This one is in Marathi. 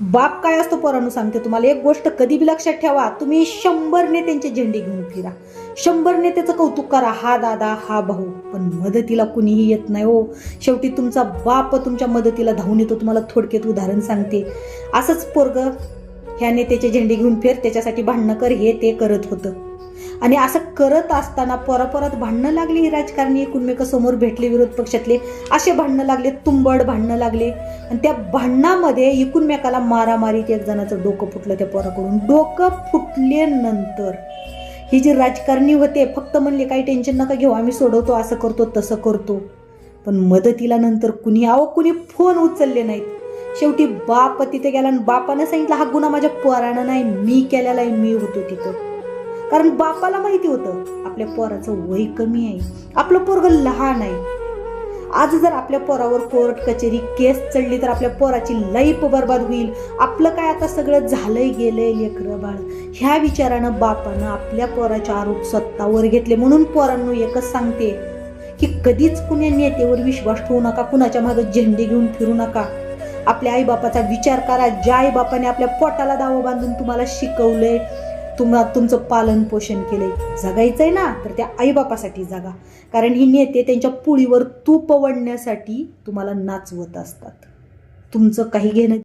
बाप काय असतो पोरांनो सांगते तुम्हाला. एक गोष्ट कधी बी लक्षात ठेवा तुम्ही शंभर नेत्यांचे झेंडे घेऊन फिरा. शंभर नेत्याचं कौतुक करा हा दादा हा भाऊ पण मदतीला कुणीही येत नाही हो. शेवटी तुमचा बाप तुमच्या मदतीला धावून येतो. तुम्हाला थोडक्यात उदाहरण सांगते. असंच पोरग ह्या नेत्याचे झेंडे घेऊन फिर त्याच्यासाठी भांडणं कर हे ते करत होतं. आणि असं करत असताना परत भांडणं लागली राजकारणी एकूणमेक भेटले विरोध पक्षातले. असे भांडणं लागले तुंबड भांडणं लागले. आणि त्या भांडणामध्ये एकूणमेकाला मारामारीत एक जणाचं डोकं फुटलं त्या पोराकडून. डोकं फुटल्यानंतर ही जी राजकारणी होते फक्त म्हणले काही टेन्शन नका घेऊ आम्ही सोडवतो असं करतो तसं करतो. पण मदतीला नंतर कुणी अहो कुणी फोन उचलले नाहीत. शेवटी बाप तिथे गेला आणि बापानं सांगितलं हा गुन्हा माझ्या पोरानं नाही मी केलेला आहे मी होतो तिथं. कारण बापाला माहिती होतं आपल्या पोराचं वय कमी आहे. आपलं पोरग लहान आहे. आज जर आपल्या पोरावर कोर्ट कचेरी केस चढली तर आपल्या पोराची लाईफ बर्बाद होईल. आपलं काय आता सगळं झालंय गेलंय लेकरं बाळ? ह्या विचारानं बापानं आपल्या पोराचे आरोप स्वतःवर घेतले. म्हणून पोरांनो एकच सांगते की कधीच कुण्या नेत्यावर विश्वास ठेवू नका कुणाच्या मागे झेंडे घेऊन फिरू नका. आपल्या आईबापाचा विचार करा. ज्या आईबापाने आपल्या पोटाला दावा बांधून तुम्हाला शिकवलंय तुम्हा तुमचं पालन पोषण केलंय. जगायचंय ना तर त्या आईबापासाठी जगा. कारण ही नेते त्यांच्या पुळीवर तूप वडण्यासाठी तुम्हाला नाचवत असतात. तुमचं काही घेणं